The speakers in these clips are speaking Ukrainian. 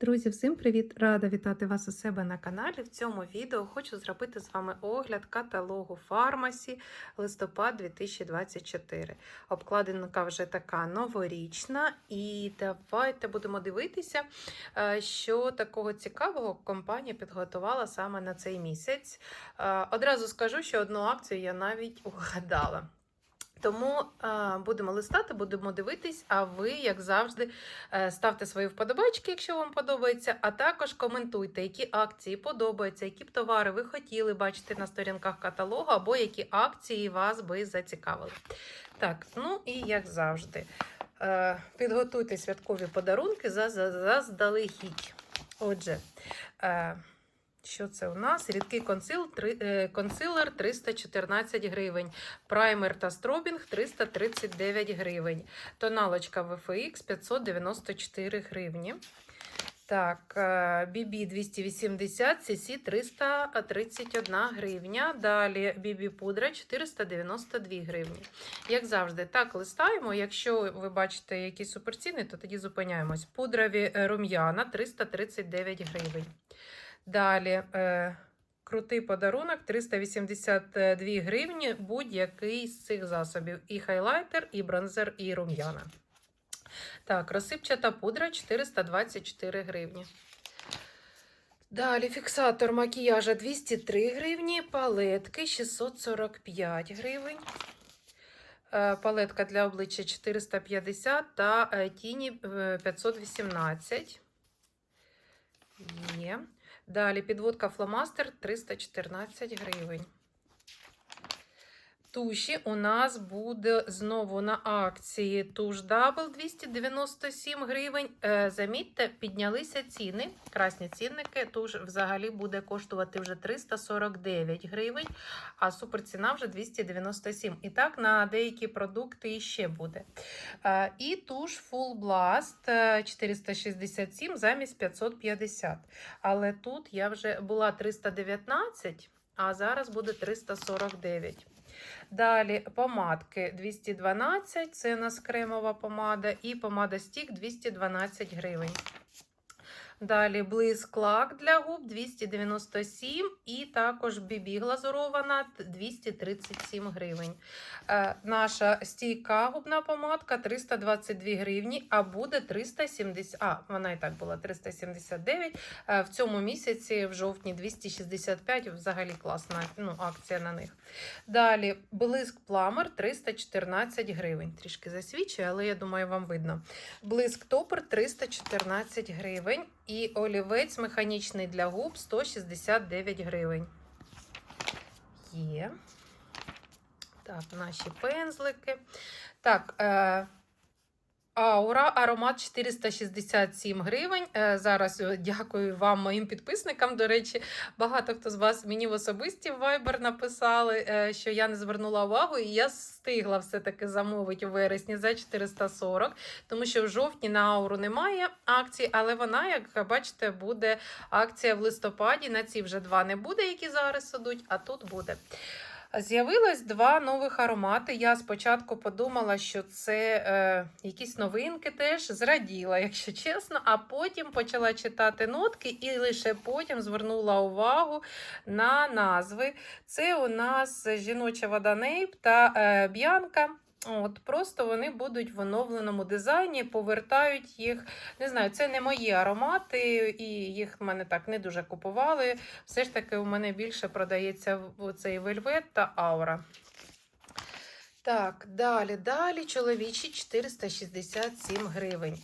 Друзі, всім привіт! Рада вітати вас у себе на каналі. В цьому відео хочу зробити з вами огляд каталогу фармасі листопад 2024. Обкладинка вже така новорічна, і давайте будемо дивитися, е, що такого цікавого компанія підготувала саме на цей місяць. Е, Одразу скажу, що одну акцію я навіть угадала. Тому е, будемо листати, будемо дивитись. А ви, як завжди, е, ставте свої вподобайки, якщо вам подобається. А також коментуйте, які акції подобаються, які б товари ви хотіли бачити на сторінках каталогу, або які акції вас би зацікавили. Так, ну і як завжди, е, підготуйте святкові подарунки за- за- заздалегідь. Отже. Що це у нас? Рідкий консил, три- е, консилер 314 гривень. Праймер та стробінг 339 гривень. Тоналочка VFX 594 гривні. Так, BB 280, CC 331 гривня. Далі BB пудра 492 гривні. Як завжди, так листаємо. Якщо ви бачите якісь суперціни, то тоді зупиняємось. Пудрові е, рум'яна 339 гривень. Далі е, крутий подарунок 382 гривні будь-який з цих засобів. І хайлайтер, і бронзер, і рум'яна. Так, розсипчата пудра 424 гривні. Далі фіксатор макіяжа 203 гривні, палетки 645 гривень. Е, Палетка для обличчя 450 та е, тіні е, 518. Є. Далі підводка фломастер 314 гривень. Туші у нас буде знову на акції туш дабл 297 гривень. Е, замітьте, піднялися ціни. Красні цінники. Туш взагалі буде коштувати вже 349 гривень, а суперціна вже 297. І так на деякі продукти іще буде. Е, і туш Full Blast е, 467 замість 550. Але тут я вже була 319, а зараз буде 349. Далі помадки 212, це у нас кремова помада, і помада стік 212 гривень. Далі блиск лак для губ 297 і також бібі глазурована 237 гривень. Е, наша стійка губна помадка 322 гривні, а буде 370, а вона і так була 379. Е, в цьому місяці, в жовтні 265, взагалі класна ну, акція на них. Далі блиск пламер 314 гривень. Трішки засвічує, але я думаю, вам видно. Блиск топер 314 гривень. І олівець механічний для губ 169 гривень. Є. Так, наші пензлики. Так, е, Аура, аромат 467 гривень. Е, Зараз е, дякую вам, моїм підписникам. До речі, багато хто з вас мені в особисті в Viber написали, е, що я не звернула увагу, і я встигла все-таки замовити у вересні за 440, тому що в жовтні на ауру немає акції, але вона, як бачите, буде акція в листопаді. На ці вже два не буде, які зараз ідуть, а тут буде. З'явилось два нових аромати. Я спочатку подумала, що це е, якісь новинки теж зраділа, якщо чесно, а потім почала читати нотки і лише потім звернула увагу на назви. Це у нас жіноча вода Нейп та е, Б'янка. От Просто вони будуть в оновленому дизайні, повертають їх. Не знаю, це не мої аромати, і їх в мене так не дуже купували. Все ж таки, у мене більше продається цей вельвет та аура. Так, далі, далі чоловічі 467 гривень.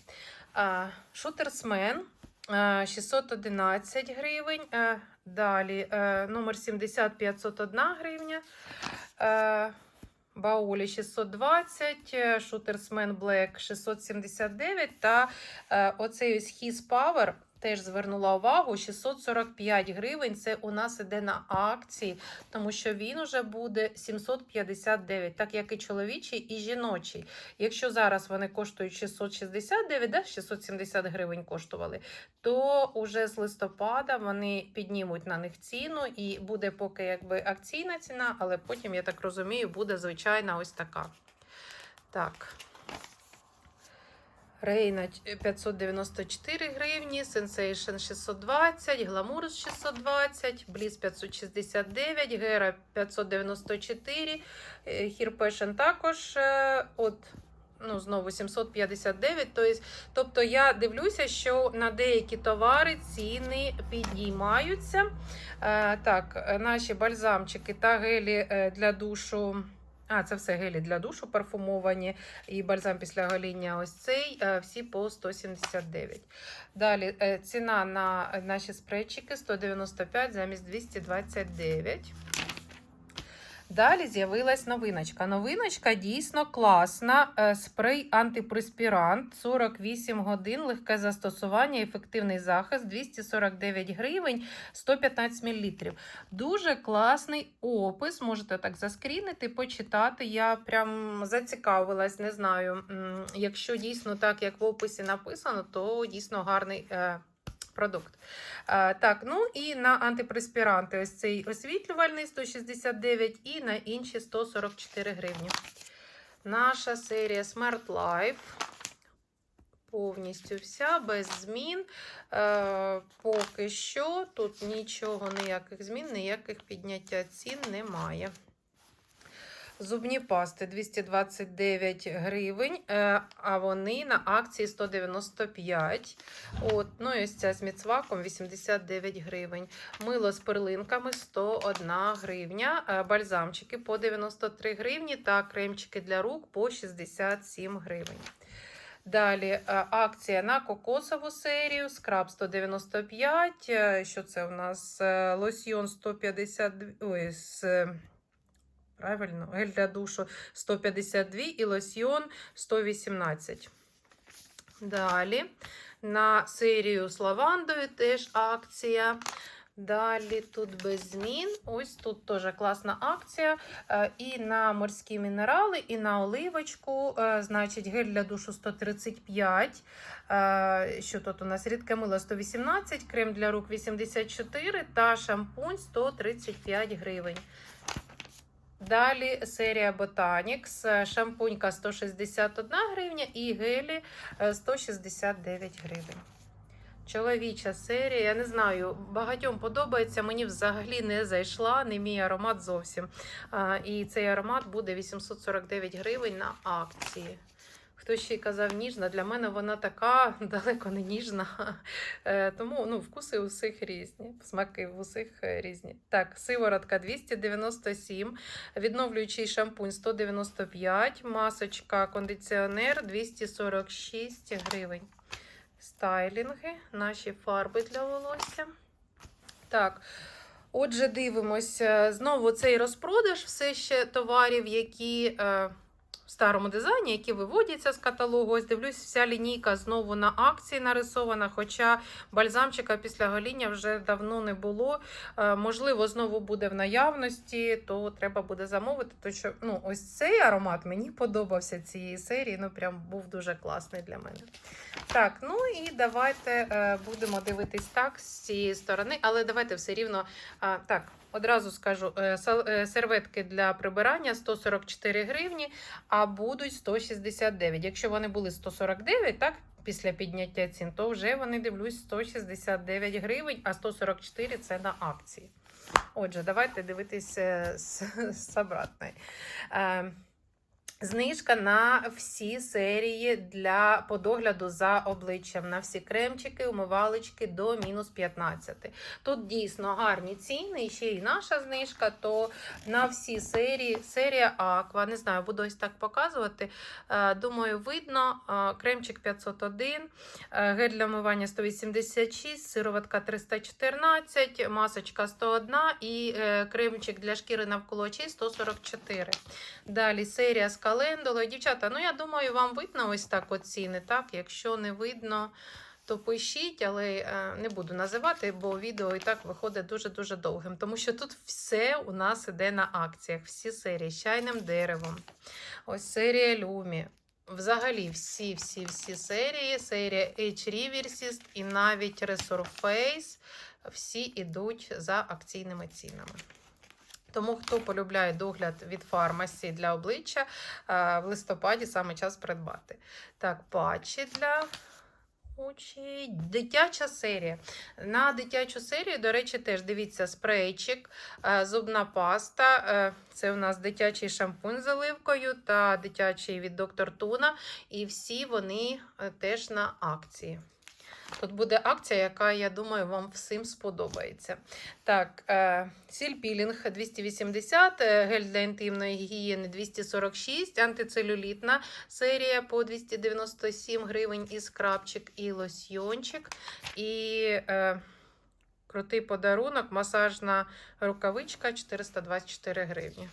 Шутерсмен а, 611 гривень. Далі а, номер 70 501 гривня. Баулі 620, е, Шутерсмен Black 679 та е, оцей ось His Power теж звернула увагу 645 гривень. Це у нас іде на акції, тому що він уже буде 759, так як і чоловічий, і жіночий. Якщо зараз вони коштують 669, да, 670 гривень коштували, то уже з листопада вони піднімуть на них ціну, і буде поки якби акційна ціна, але потім, я так розумію, буде звичайна ось така. Так. Рейна 594 гривні, Sensation 620, Glamour 620, Bliss 569, Гера 594, е, Passion також е, от, ну, знову 759. Тобто, я дивлюся, що на деякі товари ціни підіймаються. Е, Так, е, наші бальзамчики та гелі е, для душу. А, це все гелі для душу парфумовані і бальзам після гоління ось цей, е, всі по 179. Далі е, ціна на наші спрейчики 195 замість 229. Далі з'явилась новиночка. Новиночка дійсно класна. Е, Спрей антипреспірант 48 годин, легке застосування, ефективний захист 249 гривень, 115 мл. Дуже класний опис. Можете так заскрінити, почитати. Я прям зацікавилась, не знаю. Якщо дійсно так, як в описі написано, то дійсно гарний. Продукт. Так, ну і на антипреспіранти ось цей освітлювальний 169 і на інші 144 гривні. Наша серія Smart Life. Повністю вся, без змін. Е, поки що тут нічого, ніяких змін, ніяких підняття цін немає. Зубні пасти 229 гривень, е, а вони на акції 195. От, ну і ось ця з міцваком 89 гривень. Мило з перлинками 101 гривня. е, Бальзамчики по 93 гривні та кремчики для рук по 67 гривень. Далі е, акція на кокосову серію, скраб 195. е, Що це у нас? Лосьйон 152. Ой, правильно, гель для душу 152 і лосьйон 118. Далі на серію з лавандою теж акція. Далі тут без змін. Ось тут теж класна акція. Е, І на морські мінерали, і на оливочку. Е, Значить, гель для душу 135. Е, Що тут у нас? Рідке мило 118, крем для рук 84 та шампунь 135 гривень. Далі серія Botanix, шампунька 161 гривня і гелі е, 169 гривень. Чоловіча серія, я не знаю, багатьом подобається. Мені взагалі не зайшла, не мій аромат зовсім. І цей аромат буде 849 гривень на акції. Хто ще й казав ніжна, для мене вона така далеко не ніжна. Е, Тому ну, вкуси у всіх різні, смаки у всіх е, різні. Так, сиворотка 297, відновлюючий шампунь 195, масочка кондиціонер 246 гривень. Стайлінги, наші фарби для волосся. Так. Отже, дивимося. Знову цей розпродаж, все ще товарів, які е, в старому дизайні, які виводяться з каталогу. Ось дивлюсь, вся лінійка знову на акції нарисована. Хоча бальзамчика після гоління вже давно не було. Е, можливо, знову буде в наявності, то треба буде замовити. То що ну, ось цей аромат мені подобався цієї серії. Ну, прям був дуже класний для мене. Так, ну і давайте е, будемо дивитись так з цієї сторони, але давайте все рівно. Так, одразу скажу: е, е, серветки для прибирання 144 гривні, а будуть 169. Якщо вони були 149, так. Після підняття цін, то вже вони дивлюсь 169 гривень, а 144 це на акції. Отже, давайте дивитися з, з обратної. Знижка на всі серії для подогляду за обличчям, на всі кремчики, умивалочки до мінус 15. Тут дійсно гарні ціни, і ще й наша знижка, то на всі серії, серія Aqua, не знаю, буду ось так показувати. Е, Думаю, видно. Е, Кремчик 501, е, гель для вмивання 186, сироватка 314, масочка 101 і кремчик для шкіри навколо очей 144. Далі серія з календулою. Дівчата, ну я думаю, вам видно ось так от ціни. Так? Якщо не видно, то пишіть, але е, не буду називати, бо відео і так виходить дуже-дуже довгим. Тому що тут все у нас іде на акціях. Всі серії з чайним деревом. Ось серія Люмі. Взагалі, всі, всі, всі серії, серія H Reversist і навіть Resurface, всі йдуть за акційними цінами. Тому, хто полюбляє догляд від фармасі для обличчя, е, в листопаді саме час придбати. Так, патчі для очей. Дитяча серія. На дитячу серію, до речі, теж дивіться спрейчик, е, зубна паста. е, Це у нас дитячий шампунь з оливкою та дитячий від доктор Туна. І всі вони теж на акції. Тут буде акція, яка, я думаю, вам всім сподобається. Так, е, сіль пілінг 280, е, гель для інтимної гігієни 246, антицелюлітна серія по 297 гривень і скрабчик, і лосьйончик. І е, крутий подарунок, масажна рукавичка 424 гривні.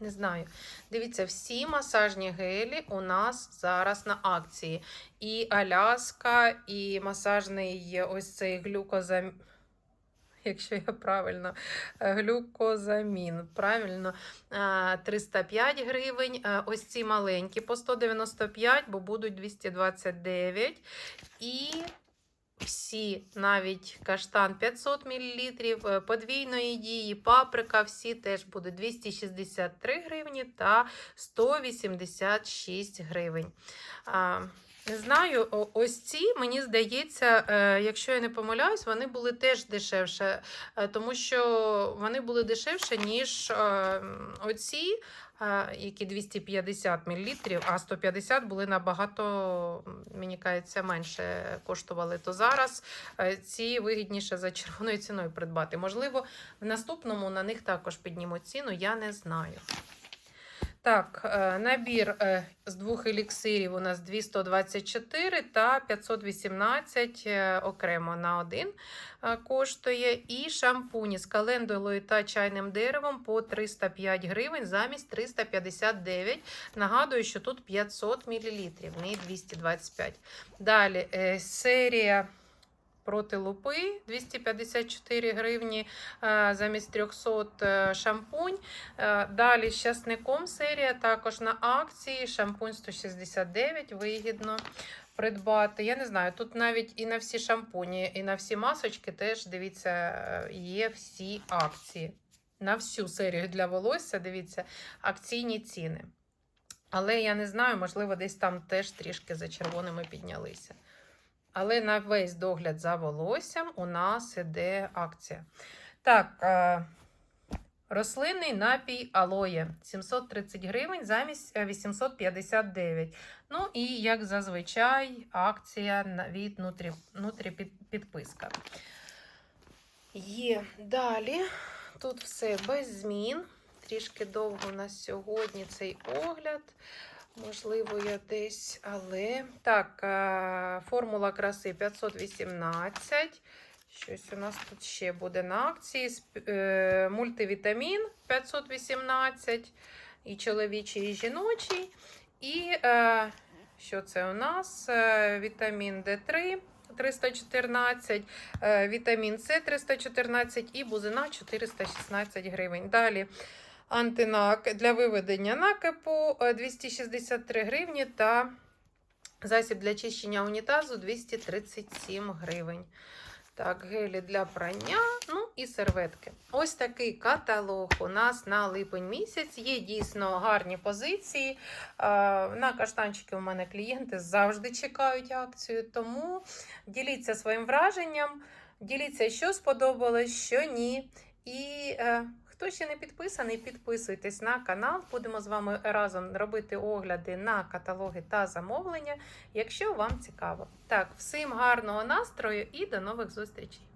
Не знаю. Дивіться, всі масажні гелі у нас зараз на акції. І Аляска, і масажний ось цей глюкозамін. Якщо я правильно, е, глюкозамін. Правильно, е, 305 гривень. Е, Ось ці маленькі по 195, бо будуть 229. І всі, навіть каштан 500 мл, подвійної дії, паприка, всі теж будуть 263 гривні та 186 гривень. Не знаю, ось ці, мені здається, е, якщо я не помиляюсь, вони були теж дешевше, е, тому що вони були дешевше, ніж е, оці, е, які 250 мл, а 150 були набагато, мені кажеться, менше коштували. То зараз е, ці вигідніше за червоною ціною придбати. Можливо, в наступному на них також піднімуть ціну, я не знаю. Так, е, набір е, з двох еліксирів у нас 224 та 518 е, окремо на один коштує. І шампуні з календулою та чайним деревом по 305 гривень замість 359. Нагадую, що тут 500 мл, не 225. Далі серія проти лупи 254 гривні е, замість 300 е, шампунь. Е, Далі з часником серія також на акції. Шампунь 169 вигідно придбати. Я не знаю, тут навіть і на всі шампуні, і на всі масочки теж дивіться, є всі акції. На всю серію для волосся, дивіться, акційні ціни. Але я не знаю, можливо, десь там теж трішки за червоними піднялися. Але на весь догляд за волоссям у нас іде акція. Так, е, рослинний напій алоє 730 гривень замість е, 859. Ну і, як зазвичай, акція від нутрі, нутрі підписка. Є далі. Тут все без змін. Трішки довго у нас сьогодні цей огляд. Можливо, я десь, але. Так, е, формула краси 518. Щось у нас тут ще буде на акції. Е, Мультивітамін 518. І чоловічий, і жіночий. І е, що це у нас? Вітамін Д3 314, е, вітамін С 314 і бузина 416 гривень. Далі антинак для виведення накипу е, 263 гривні та засіб для чищення унітазу 237 гривень. Так, гелі для прання, ну і серветки. Ось такий каталог у нас на липень місяць. Є дійсно гарні позиції. Е, На каштанчики у мене клієнти завжди чекають акцію, тому діліться своїм враженням, діліться, що сподобалось, що ні. І е, хто ще не підписаний, підписуйтесь на канал. Будемо з вами разом робити огляди на каталоги та замовлення, якщо вам цікаво. Так, всім гарного настрою і до нових зустрічей!